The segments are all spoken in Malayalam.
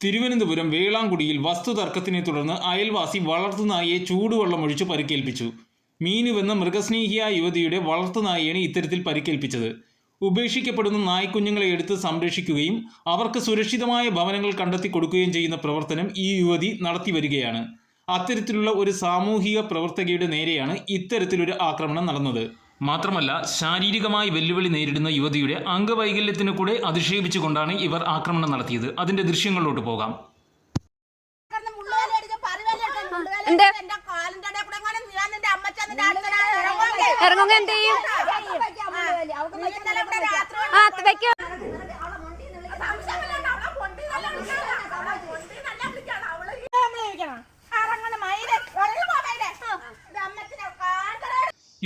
തിരുവനന്തപുരം വേളാങ്കുടിയിൽ വസ്തുതർക്കത്തിനെ തുടർന്ന് അയൽവാസി വളർത്തുനായയെ ചൂടുവെള്ളം ഒഴിച്ച് പരിക്കേൽപ്പിച്ചു. മീനുവെന്ന മൃഗസ്നേഹിയായ യുവതിയുടെ വളർത്തുനായയാണ് ഇത്തരത്തിൽ പരിക്കേൽപ്പിച്ചത്. ഉപേക്ഷിക്കപ്പെടുന്ന നായ്ക്കുഞ്ഞുങ്ങളെ എടുത്ത് സംരക്ഷിക്കുകയും അവർക്ക് സുരക്ഷിതമായ ഭവനങ്ങൾ കണ്ടെത്തി കൊടുക്കുകയും ചെയ്യുന്ന പ്രവർത്തനം ഈ യുവതി നടത്തി വരികയാണ്. അത്തരത്തിലുള്ള ഒരു സാമൂഹിക പ്രവർത്തകയുടെ നേരെയാണ് ഇത്തരത്തിലൊരു ആക്രമണം നടന്നത്. മാത്രമല്ല ശാരീരികമായി വെല്ലുവിളി നേരിടുന്ന യുവതിയുടെ അംഗവൈകല്യത്തിന് കൂടെ അധിക്ഷേപിച്ചുകൊണ്ടാണ് ഇവർ ആക്രമണം നടത്തിയത്. അതിന്റെ ദൃശ്യങ്ങളിലോട്ട് പോകാം. മുള്ളുവേലയടിച്ച് എന്ത്? എന്റെ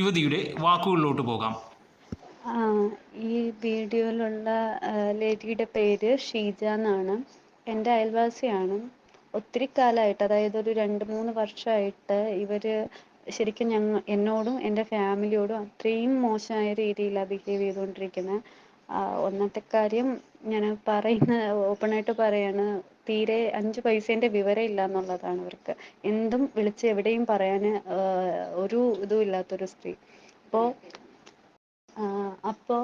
യുവതിയുടെ വാക്കുകളിലോട്ട് പോകാം. ഈ വീഡിയോയിലുള്ള ലേഡിയുടെ പേര് ഷീജ എന്നാണ്. എന്റെ അയൽവാസിയാണ്. ഒത്തിരി കാലമായിട്ട് അതായത് ഒരു രണ്ട് മൂന്ന് വർഷമായിട്ട് ഇവർ ശരിക്കും ഞങ്ങ എന്നോടും എന്റെ ഫാമിലിയോടും അത്രയും മോശമായ രീതിയിലാണ് ബിഹേവ് ചെയ്തുകൊണ്ടിരിക്കുന്നത് ഒന്നാമത്തെ കാര്യം ഞാൻ പറയുന്ന ഓപ്പണായിട്ട് പറയാണ്. തീരെ അഞ്ച് പൈസേന്റെ വിവരം ഇല്ല എന്നുള്ളതാണ് ഇവർക്ക് എന്തും വിളിച്ച് എവിടെയും പറയാൻ ഒരു ഇതും ഇല്ലാത്തൊരു സ്ത്രീ. അപ്പോ അപ്പോൾ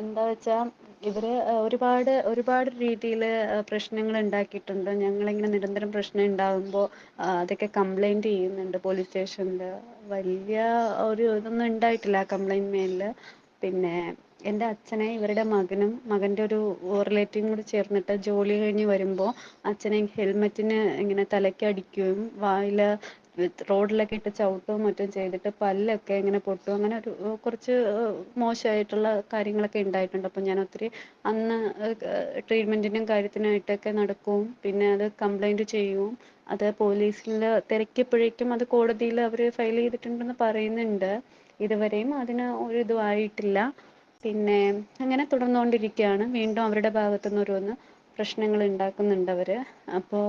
എന്താ വെച്ചാൽ ഇവർ ഒരുപാട് ഒരുപാട് രീതിയിൽ പ്രശ്നങ്ങൾ ഉണ്ടാക്കിയിട്ടുണ്ട്. ഞങ്ങളിങ്ങനെ നിരന്തരം പ്രശ്നം ഉണ്ടാകുമ്പോൾ അതൊക്കെ കംപ്ലൈന്റ് ചെയ്യുന്നുണ്ട് പോലീസ് സ്റ്റേഷനിൽ വലിയ ഒരു ഇതൊന്നും ഉണ്ടായിട്ടില്ല കംപ്ലൈന്റ് മേലിൽ പിന്നെ എന്റെ അച്ഛനെ ഇവരുടെ മകനും മകന്റെ ഒരു റിലേറ്റീവും കൂടി ചേർന്നിട്ട് ജോലി കഴിഞ്ഞ് വരുമ്പോൾ അച്ഛനെ ഹെൽമെറ്റിന് ഇങ്ങനെ തലയ്ക്ക് അടിക്കുകയും വായിൽ റോഡിലൊക്കെ ഇട്ട് ചവിട്ടുകയും മറ്റും ചെയ്തിട്ട് പല്ലൊക്കെ ഇങ്ങനെ പൊട്ടും. അങ്ങനെ ഒരു കുറച്ച് മോശമായിട്ടുള്ള കാര്യങ്ങളൊക്കെ ഉണ്ടായിട്ടുണ്ട്. അപ്പം ഞാൻ ഒത്തിരി അന്ന് ട്രീറ്റ്മെന്റിനും കാര്യത്തിനായിട്ടൊക്കെ നടക്കും. പിന്നെ അത് കംപ്ലൈന്റ് ചെയ്യും. അത് പോലീസിൽ തിരക്കിയപ്പോഴേക്കും അത് കോടതിയിൽ അവർ ഫയൽ ചെയ്തിട്ടുണ്ടെന്ന് പറയുന്നുണ്ട്. ഇതുവരെയും അതിന് ഒരു ഇതും ആയിട്ടില്ല. പിന്നെ അങ്ങനെ തുടർന്നുകൊണ്ടിരിക്കുകയാണ്. വീണ്ടും അവരുടെ ഭാഗത്തുനിന്ന് ഓരോന്ന് പ്രശ്നങ്ങൾ ഉണ്ടാക്കുന്നുണ്ട് അവർ അപ്പോൾ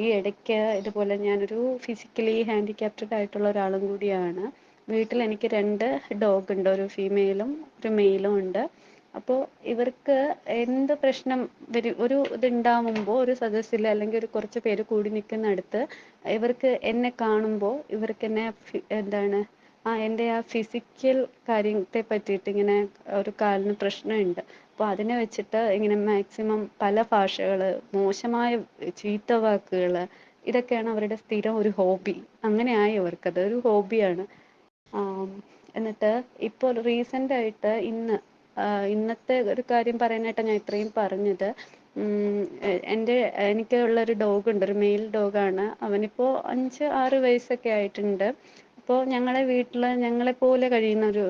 ഈ ഇടയ്ക്ക് ഇതുപോലെ ഞാനൊരു ഫിസിക്കലി ഹാൻഡിക്യാപ്റ്റഡ് ആയിട്ടുള്ള ഒരാളും കൂടിയാണ്. വീട്ടിൽ എനിക്ക് രണ്ട് ഡോഗ് ഉണ്ട്. ഒരു ഫീമെയിലും ഒരു മെയിലും ഉണ്ട്. അപ്പോൾ ഇവർക്ക് എന്ത് പ്രശ്നം വരും ഒരു ഇതുണ്ടാവുമ്പോൾ ഒരു സദസ്സിൽ അല്ലെങ്കിൽ ഒരു കുറച്ച് പേര് കൂടി നിൽക്കുന്നിടത്ത് ഇവർക്ക് എന്നെ കാണുമ്പോൾ ഇവർക്ക് എന്നെ എന്താണ് ആ എന്റെ ആ ഫിസിക്കൽ കാര്യത്തെ പറ്റിയിട്ട് ഇങ്ങനെ ഒരു കാലിന് പ്രശ്നമുണ്ട്. അപ്പോൾ അതിനെ വെച്ചിട്ട് ഇങ്ങനെ മാക്സിമം പല ഭാഷകൾ മോശമായ ചീത്ത വാക്കുകൾ ഇതൊക്കെയാണ് അവരുടെ സ്ഥിരം ഒരു ഹോബി അങ്ങനെയായി അവർക്കത് ഒരു ഹോബിയാണ് എന്നിട്ട് ഇപ്പോൾ റീസെന്റ് ആയിട്ട് ഇന്ന് ഇന്നത്തെ ഒരു കാര്യം പറയാനായിട്ട് ഞാൻ ഇത്രയും പറഞ്ഞത് എന്റെ എനിക്കുള്ള ഒരു ഡോഗ് ഉണ്ട്. ഒരു മെയിൽ ഡോഗാണ് അവനിപ്പോൾ അഞ്ച് ആറ് വയസ്സൊക്കെ ആയിട്ടുണ്ട്. അപ്പോൾ ഞങ്ങളെ വീട്ടിൽ ഞങ്ങളെ പോലെ കഴിയുന്ന ഒരു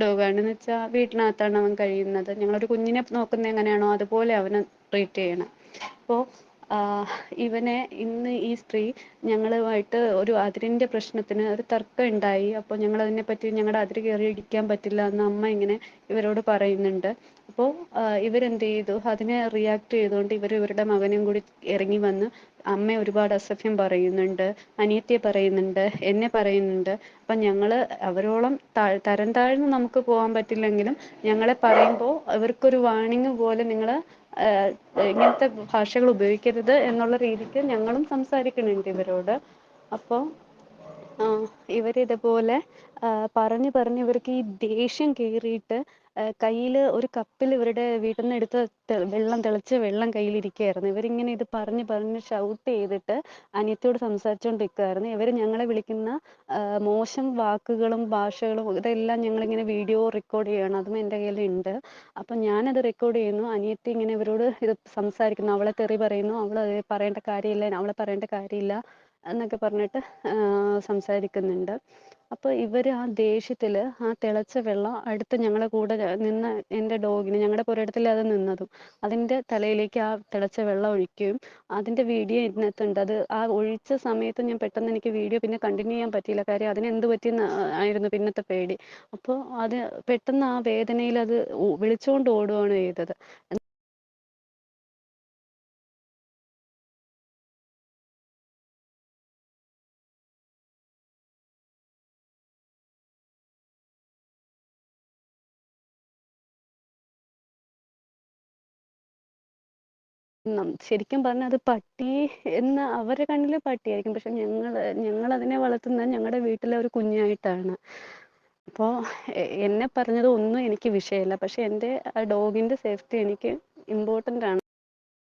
ഡോഗാണ്. എന്ന് വെച്ചാൽ വീട്ടിനകത്താണ് അവൻ കഴിയുന്നത്. ഞങ്ങളൊരു കുഞ്ഞിനെ നോക്കുന്ന എങ്ങനെയാണോ അതുപോലെ അവനെ ട്രീറ്റ് ചെയ്യണം. അപ്പോൾ ഇവനെ ഇന്ന് ഈ സ്ത്രീ ഞങ്ങളുമായിട്ട് ഒരു അതിരിന്റെ പ്രശ്നത്തിന് ഒരു തർക്കം ഉണ്ടായി. അപ്പോൾ ഞങ്ങൾ അതിനെപ്പറ്റി ഞങ്ങളുടെ അതിര് കയറി ഇടിക്കാൻ പറ്റില്ല എന്ന് അമ്മ ഇങ്ങനെ ഇവരോട് പറയുന്നുണ്ട്. അപ്പോൾ ഇവരെന്ത് ചെയ്തു അതിനെ റിയാക്ട് ചെയ്തുകൊണ്ട് ഇവർ ഇവരുടെ മകനും കൂടി ഇറങ്ങി വന്ന് അമ്മ ഒരുപാട് അസഭ്യം പറയുന്നുണ്ട് അനിയത്തിയെ പറയുന്നുണ്ട് എന്നെ പറയുന്നുണ്ട്. അപ്പം ഞങ്ങൾ അവരോളം തരം താഴ്ന്ന് നമുക്ക് പോകാൻ പറ്റില്ലെങ്കിലും ഞങ്ങളെ പറയുമ്പോൾ ഇവർക്കൊരു വാണിംഗ് പോലെ നിങ്ങൾ ഇങ്ങനത്തെ ഭാഷകൾ ഉപയോഗിക്കരുത് എന്നുള്ള രീതിക്ക് ഞങ്ങളും സംസാരിക്കുന്നുണ്ട് ഇവരോട്. അപ്പോൾ ഇവരിതുപോലെ പറഞ്ഞു പറഞ്ഞ് ഇവർക്ക് ഈ ദേഷ്യം കയറിയിട്ട് കയ്യിൽ ഒരു കപ്പിൽ ഇവരുടെ വീട്ടിൽ നിന്ന് എടുത്ത വെള്ളം തിളച്ച വെള്ളം കയ്യിലിരിക്കുകയായിരുന്നു ഇവരിങ്ങനെ ഇത് പറഞ്ഞ് പറഞ്ഞ് ഷൗട്ട് ചെയ്തിട്ട് അനിയത്തിയോട് സംസാരിച്ചുകൊണ്ടിരിക്കുകയായിരുന്നു ഇവർ ഞങ്ങളെ വിളിക്കുന്ന മോശം വാക്കുകളും ഭാഷകളും ഇതെല്ലാം ഞങ്ങളിങ്ങനെ വീഡിയോ റെക്കോർഡ് ചെയ്യണം. അതും എന്റെ കയ്യിലുണ്ട്. അപ്പം ഞാനത് റെക്കോർഡ് ചെയ്യുന്നു. അനിയത്തി ഇങ്ങനെ ഇവരോട് ഇത് സംസാരിക്കുന്നു. അവളെ തെറി പറയുന്നു. അവൾ പറയേണ്ട കാര്യമില്ല. അവളെ പറയേണ്ട കാര്യമില്ല എന്നൊക്കെ പറഞ്ഞിട്ട് സംസാരിക്കുന്നുണ്ട്. അപ്പോൾ ഇവർ ആ ദേഷ്യത്തിൽ ആ തിളച്ച വെള്ളം അടുത്ത് ഞങ്ങളുടെ കൂടെ നിന്ന എന്റെ ഡോഗിന് ഞങ്ങളുടെ പുരയിടത്തിൽ അത് നിന്നതും അതിന്റെ തലയിലേക്ക് ആ തിളച്ച വെള്ളം ഒഴിക്കുകയും അതിന്റെ വീഡിയോ ഇതിനകത്തുണ്ട്. അത് ആ ഒഴിച്ച സമയത്ത് ഞാൻ പെട്ടെന്ന് എനിക്ക് വീഡിയോ പിന്നെ കണ്ടിന്യൂ ചെയ്യാൻ പറ്റിയില്ല. കാര്യം അതിന് എന്ത് പറ്റിയെന്ന് ആയിരുന്നു പിന്നത്തെ പേടി. അപ്പോൾ അത് പെട്ടെന്ന് ആ വേദനയിൽ അത് വിളിച്ചുകൊണ്ട് ഓടുകയാണ് ചെയ്തത്. ശരിക്കും പറഞ്ഞാൽ അത് പട്ടി എന്ന് അവരെ കണ്ണിൽ പട്ടിയായിരിക്കും. പക്ഷെ ഞങ്ങൾ ഞങ്ങൾ അതിനെ വളർത്തുന്നത് ഞങ്ങളുടെ വീട്ടിലെ ഒരു കുഞ്ഞായിട്ടാണ്. അപ്പോൾ എന്നെ പറഞ്ഞത് ഒന്നും എനിക്ക് വിഷയമല്ല പക്ഷെ എന്റെ ഡോഗിന്റെ സേഫ്റ്റി എനിക്ക് ഇമ്പോർട്ടന്റ് ആണ്